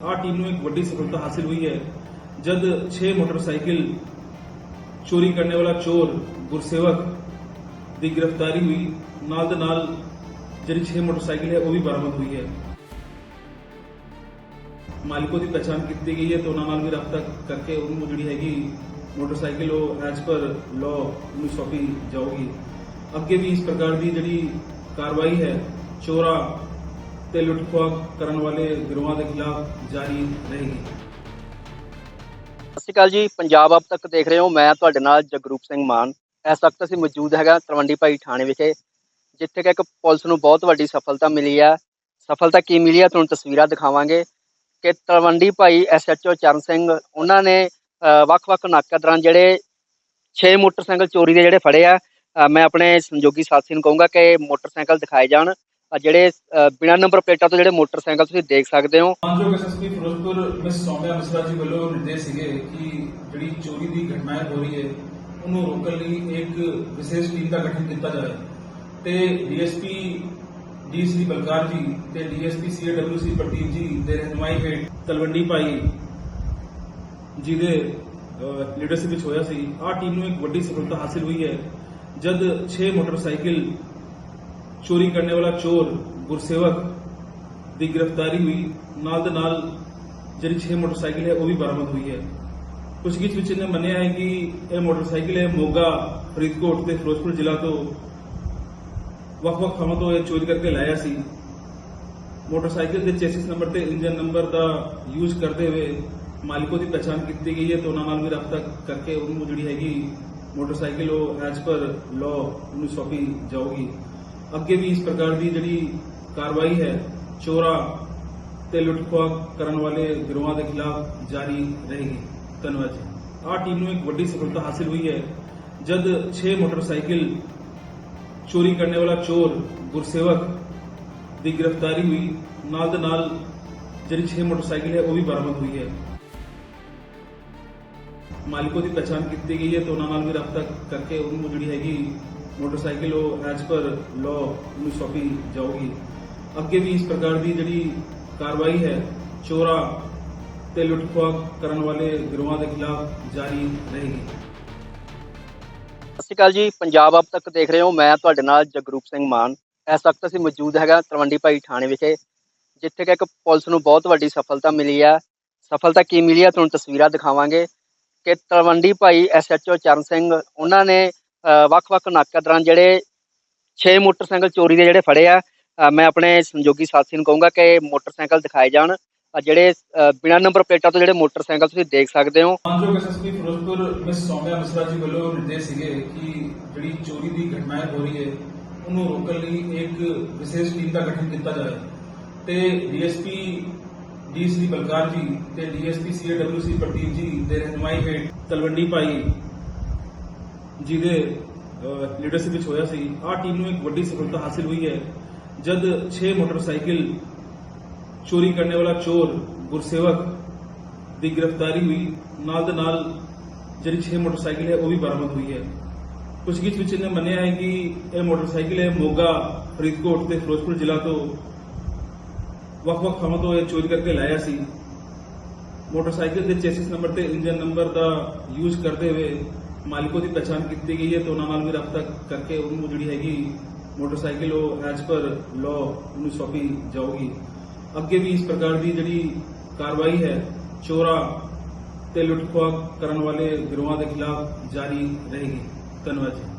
ਆ ਟੀਮ ਨੂੰ ਇੱਕ ਵੱਡੀ ਸਫਲਤਾ ਹਾਸਿਲ ਹੋਈ ਹੈ, ਜਦ छह ਮੋਟਰਸਾਈਕਲ ਚੋਰੀ ਕਰਨ ਵਾਲਾ ਚੋਰ ਗੁਰਸੇਵਕ ਦੀ ਗ੍ਰਿਫਤਾਰੀ ਹੋਈ। ਨਾਲ ਦੇ ਨਾਲ ਜਿਹੜੀ 6 ਮੋਟਰਸਾਈਕਲ ਹੈ, ਉਹ ਵੀ ਬਰਾਮਦ ਹੋਈ ਹੈ। ਮਾਲਕੋ ਦੀ ਪਛਾਣ ਕੀਤੀ ਗਈ ਹੈ ਤੇ ਉਹਨਾਂ ਨਾਲ ਵੀ ਰابطਾ ਕਰਕੇ ਉਹਨੂੰ ਜਿਹੜੀ ਹੈਗੀ ਮੋਟਰਸਾਈਕਲ, ਉਹ ਐਜ ਪਰ ਲਾਅ ਨੂੰ ਸੌਪੀ ਜਾਊਗੀ। ਅੱਗੇ ਵੀ ਇਸ ਪ੍ਰਕਾਰ ਦੀ ਜਿਹੜੀ ਕਾਰਵਾਈ ਹੈ, ਚੋਰਾ ਤੇ ਲੁੱਟਖੋਆ ਕਰਨ ਵਾਲੇ ਗਿਰੋਹਾਂ ਦੇ ਖਿਲਾਫ ਜਾਰੀ ਰਹੇਗੀ। ਸਤਿ ਸ਼੍ਰੀ ਅਕਾਲ ਜੀ। ਪੰਜਾਬ ਅਬ ਤੱਕ ਦੇਖ ਰਹੇ ਹੋ। ਮੈਂ ਤੁਹਾਡੇ ਨਾਲ ਜਗਰੂਪ ਸਿੰਘ ਮਾਨ। ਇਸ ਵਕਤ ਅਸੀਂ ਮੌਜੂਦ ਹੈਗਾ ਤਲਵੰਡੀ ਭਾਈ ਥਾਣੇ ਵਿਖੇ ਜਿੱਥੇ ਕਿ ਇੱਕ ਪੁਲਿਸ ਨੂੰ ਬਹੁਤ ਵੱਡੀ ਸਫਲਤਾ ਮਿਲੀ ਆ ਸਫਲਤਾ ਕੀ ਮਿਲੀ ਆ ਤੁਹਾਨੂੰ ਤਸਵੀਰਾਂ ਦਿਖਾਵਾਂਗੇ ਕਿ ਤਲਵੰਡੀ ਭਾਈ ਐਸਐਚਓ ਚਰਨ ਸਿੰਘ ਉਹਨਾਂ ਨੇ ਅ, ਵੱਖ-ਵੱਖ ਨਾਕਿਆਂ ਦੌਰਾਨ ਜਿਹੜੇ 6 ਮੋਟਰਸਾਈਕਲ ਚੋਰੀ ਦੇ ਜਿਹੜੇ ਫੜੇ ਆ। ਮੈਂ ਆਪਣੇ ਸੰਯੋਗੀ ਸਾਥੀ ਨੂੰ ਕਹੂੰਗਾ ਕਿ ਮੋਟਰਸਾਈਕਲ ਦਿਖਾਏ ਜਾਣ। ਅ, ਜਿਹੜੇ ਅ, ਨੰਬਰ ਪਲੇਟਾਂ ਤੋਂ ਜਿਹੜੇ ਮੋਟਰਸਾਈਕਲ ਤੁਸੀਂ ਦੇਖ ਸਕਦੇ ਹੋ। ਮਾਨਯੋਗ ਐਸਐਸਪੀ ਫਿਰੋਜ਼ਪੁਰ ਮਿਸ ਸੌਮਿਆ ਮਿਸਰਾ ਜੀ ਵੱਲੋਂ ਨਿਰਦੇਸ਼ ਸੀਗੇ ਕਿ ਜਿਹੜੀ ਚੋਰੀ ਦੀ ਘਟਨਾएं ਹੋ ਰਹੀ ਹੈ ਉਹਨੂੰ ਰੋਕਣ ਲਈ ਇੱਕ ਵਿਸ਼ੇਸ਼ ਟੀਮ ਦਾ ਗਠਨ ਕੀਤਾ ਜਾਏ ਤੇ ਡੀਐਸਪੀ ਡੀ ਬਲਕਾਰ ਜੀ ਤੇ ਡੀਐਸਪੀ ਸੀਏਡਬਲਯੂਸੀ ਪ੍ਰਦੀਪ ਜੀ ਦੇ ਰਹਿਨੁਮਾਈ ਹੇਠ ਤਲਵੰਡੀ ਭਾਈ ਜੀ ਦੇ ਲੀਡਰਸ਼ਿਪ ਵਿੱਚ ਹੋਇਆ ਸੀ। ਆਹ ਟੀਮ ਨੂੰ ਇੱਕ ਵੱਡੀ ਸਫਲਤਾ ਹਾਸਿਲ ਹੋਈ ਹੈ ਜਦ 6 ਮੋਟਰਸਾਈਕਲ ਚੋਰੀ ਕਰਨ ਵਾਲਾ ਚੋਰ, ਗੁਰਸੇਵਕ ਦੀ ਗ੍ਰਿਫਤਾਰੀ ਹੋਈ। ਨਾਲ ਦੇ ਨਾਲ ਜਿਹੜੀ 6 ਮੋਟਰਸਾਈਕਲ ਹੈ, ਉਹ ਵੀ ਬਰਾਮਦ ਹੋਈ ਹੈ। ਪੁੱਛਗਿੱਛ ਵਿੱਚ ਇਹਨੇ ਮੰਨਿਆ ਹੈ ਕਿ ਇਹ ਮੋਟਰਸਾਈਕਲ ਹੈ ਮੋਗਾ, ਫਰੀਦਕੋਟ ਤੇ ਫਿਰੋਜ਼ਪੁਰ ਜ਼ਿਲ੍ਹਾ ਤੋਂ ਵੱਖ-ਵੱਖ ਥਾਵਾਂ ਤੋਂ ਇਹ ਚੋਰੀ ਕਰਕੇ ਲਾਇਆ ਸੀ। ਮੋਟਰਸਾਈਕਲ ਦੇ ਚੇਸਿਸ ਨੰਬਰ ਤੇ ਇੰਜਨ ਨੰਬਰ ਦਾ ਯੂਜ਼ ਕਰਦੇ ਹੋਏ ਮਾਲਕੋ ਦੀ ਪਛਾਣ ਕੀਤੀ ਗਈ ਹੈ ਤੇ ਉਹਨਾਂ ਨਾਲ ਵੀ ਰابطਾ ਕਰਕੇ ਉਹਨੂੰ ਜਿਹੜੀ ਹੈਗੀ ਮੋਟਰਸਾਈਕਲ, ਉਹ ਐਜ਼ ਪਰ ਲਾਅ ਉਹਨੂੰ ਸੌਪੀ ਜਾਊਗੀ। ਅੱਗੇ ਵੀ ਇਸ ਪ੍ਰਕਾਰ ਦੀ ਜਿਹੜੀ ਕਾਰਵਾਈ ਹੈ, ਚੋਰਾ ਤੇ ਲੁੱਟਖੋਆ ਕਰਨ ਵਾਲੇ ਗਿਰੋਹਾਂ ਦੇ ਖਿਲਾਫ ਜਾਰੀ ਰਹੇਗੀ। ਧੰਨਵਾਦ ਜੀ। ਆਹ ਟੀਮ ਨੂੰ ਇੱਕ ਵੱਡੀ ਸਫਲਤਾ ਹਾਸਲ ਹੋਈ ਹੈ। ਜਦ 6 ਮੋਟਰਸਾਈਕਲ ਚੋਰੀ ਕਰਨ ਵਾਲਾ ਚੋਰ ਗੁਰਸੇਵਕ ਦੀ ਗ੍ਰਿਫਤਾਰੀ ਹੋਈ, ਨਾਲ ਦੇ ਨਾਲ ਜਿਹੜੀ 6 ਮੋਟਰਸਾਈਕਲ ਹੈ, ਉਹ ਵੀ ਬਰਾਮਦ ਹੋਈ ਹੈ। ਮਾਲਕੋ ਦੀ ਪਛਾਣ ਕੀਤੀ ਗਈ ਹੈ ਤਾਂ ਉਹਨਾਂ ਨਾਲ ਵੀ ਰਫ਼ਤਾਰ ਕਰਕੇ ਉਹਨੂੰ ਜਿਹੜੀ ਹੈਗੀ ਮੋਟਰਸਾਈਕਲ ਉਹ ਐਜ਼ ਪਰ ਲਾਅ ਨੂੰ ਸੌਂਪੀ ਜਾਊਗੀ। ਅੱਗੇ ਵੀ ਇਸ ਪ੍ਰਕਾਰ ਦੀ ਜਿਹੜੀ ਕਾਰਵਾਈ ਹੈ, ਚੋਰਾ ਤੇ ਲੁੱਟਖੋਆ ਕਰਨ ਵਾਲੇ ਗਿਰੋਹਾਂ ਦੇ ਖਿਲਾਫ ਜਾਰੀ ਰਹੇਗੀ। ਸਤਿ ਸ਼੍ਰੀ ਅਕਾਲ ਜੀ, ਪੰਜਾਬ ਅਬ ਤੱਕ ਦੇਖ ਰਹੇ ਹੋ, ਮੈਂ ਤੁਹਾਡੇ ਨਾਲ ਜਗਰੂਪ ਸਿੰਘ ਮਾਨ। ਇਸ ਵਕਤ ਅਸੀਂ ਮੌਜੂਦ ਹੈਗਾ ਤਲਵੰਡੀ ਭਾਈ ਥਾਣੇ ਵਿਖੇ, ਜਿੱਥੇ ਕਿ ਇੱਕ ਪੁਲਿਸ ਨੂੰ ਬਹੁਤ ਵੱਡੀ ਸਫਲਤਾ ਮਿਲੀ ਆ ਸਫਲਤਾ ਕੀ ਮਿਲੀ ਆ ਤੁਹਾਨੂੰ ਤਸਵੀਰਾਂ ਦਿਖਾਵਾਂਗੇ ਕਿ ਤਲਵੰਡੀ ਭਾਈ ਐਸਐਚਓ ਚਰਨ ਸਿੰਘ, ਉਹਨਾਂ ਨੇ ਵੱਖ-ਵੱਖ ਨਾਕਿਆਂ ਦੌਰਾਨ ਜਿਹੜੇ 6 ਮੋਟਰਸਾਈਕਲ ਚੋਰੀ ਦੇ ਜਿਹੜੇ ਫੜੇ ਆ ਮੈਂ ਆਪਣੇ ਸੰਯੋਗੀ ਸਾਥੀ ਨੂੰ ਕਹੂੰਗਾ ਕਿ ਮੋਟਰਸਾਈਕਲ ਦਿਖਾਏ ਜਾਣ। ਜਿਹੜੇ ਅ, ਨੰਬਰ ਪਲੇਟਾਂ ਤੋਂ ਜਿਹੜੇ ਮੋਟਰਸਾਈਕਲ ਤੁਸੀਂ ਦੇਖ ਸਕਦੇ ਹੋ। ਮਾਨਯੋਗ ਐਸਐਸਪੀ ਫਿਰੋਜ਼ਪੁਰ ਮਿਸ ਸੌਮਿਆ ਮਿਸਰਾ ਜੀ ਵੱਲੋਂ ਨਿਰਦੇਸ਼ ਸੀਗੇ ਕਿ ਜਿਹੜੀ ਚੋਰੀ ਦੀ ਘਟਨਾएं ਹੋ ਰਹੀ ਹੈ ਉਹਨੂੰ ਰੋਕਣ ਲਈ ਇੱਕ ਵਿਸ਼ੇਸ਼ ਟੀਮ ਦਾ ਗਠਨ ਕੀਤਾ ਜਾਏ ਤੇ ਡੀਐਸਪੀ ਡੀ ਬਲਕਾਰ ਜੀ ਤੇ ਡੀਐਸਪੀ ਸੀਏਡਬਲਯੂਸੀ ਪ੍ਰਦੀਪ ਜੀ ਦੇ ਰਹਿਨੁਮਾਈ ਹੇਠ ਤਲਵੰਡੀ ਭਾਈ ਜਿਹਦੇ ਲੀਡਰਸ਼ਿਪ ਵਿੱਚ ਹੋਇਆ ਸੀ, ਆਹ ਟੀਮ ਨੂੰ ਇੱਕ ਵੱਡੀ ਸਫਲਤਾ ਹਾਸਿਲ ਹੋਈ ਹੈ, ਜਦ 6 ਮੋਟਰਸਾਈਕਲ ਚੋਰੀ ਕਰਨ ਵਾਲਾ ਚੋਰ ਗੁਰਸੇਵਕ ਦੀ ਗ੍ਰਿਫਤਾਰੀ ਹੋਈ, ਨਾਲ ਦੇ ਨਾਲ ਜਿਹੜੀ 6 ਮੋਟਰਸਾਈਕਲ ਹੈ, ਉਹ ਵੀ ਬਰਾਮਦ ਹੋਈ ਹੈ। ਪੁੱਛਗਿੱਛ ਵਿੱਚ ਇਹਨੇ ਮੰਨਿਆ ਹੈ ਕਿ ਇਹ ਮੋਟਰਸਾਈਕਲ ਹੈ ਮੋਗਾ, ਫਰੀਦਕੋਟ ਤੇ ਫਿਰੋਜ਼ਪੁਰ ਜ਼ਿਲ੍ਹਾ ਤੋਂ ਵੱਖ-ਵੱਖ ਥਾਵਾਂ ਤੋਂ ਇਹ ਚੋਰੀ ਕਰਕੇ ਲਾਇਆ ਸੀ। ਮੋਟਰਸਾਈਕਲ ਦੇ ਚੇਸਿਸ ਨੰਬਰ ਤੇ ਇੰਜਨ ਨੰਬਰ ਦਾ ਯੂਜ਼ ਕਰਦੇ ਹੋਏ ਮਾਲਕੋ ਦੀ ਪਛਾਣ ਕੀਤੀ ਗਈ ਹੈ ਤੇ ਉਹਨਾਂ ਨਾਲ ਵੀ ਰابطਾ ਕਰਕੇ ਉਹਨੂੰ ਜਿਹੜੀ ਹੈਗੀ ਮੋਟਰਸਾਈਕਲ ਉਹ ਐਜ਼ ਪਰ ਲਾਅ ਉਹਨੂੰ ਸੌਪੀ ਜਾਊਗੀ। ਅੱਗੇ ਵੀ ਇਸ ਪ੍ਰਕਾਰ ਦੀ ਜਿਹੜੀ ਕਾਰਵਾਈ ਹੈ, ਚੋਰਾ ਤੇ ਲੁੱਟਖੋਆ ਕਰਨ ਵਾਲੇ ਗਿਰੋਹਾਂ ਦੇ ਖਿਲਾਫ ਜਾਰੀ ਰਹੇਗੀ। ਧੰਨਵਾਦ ਜੀ।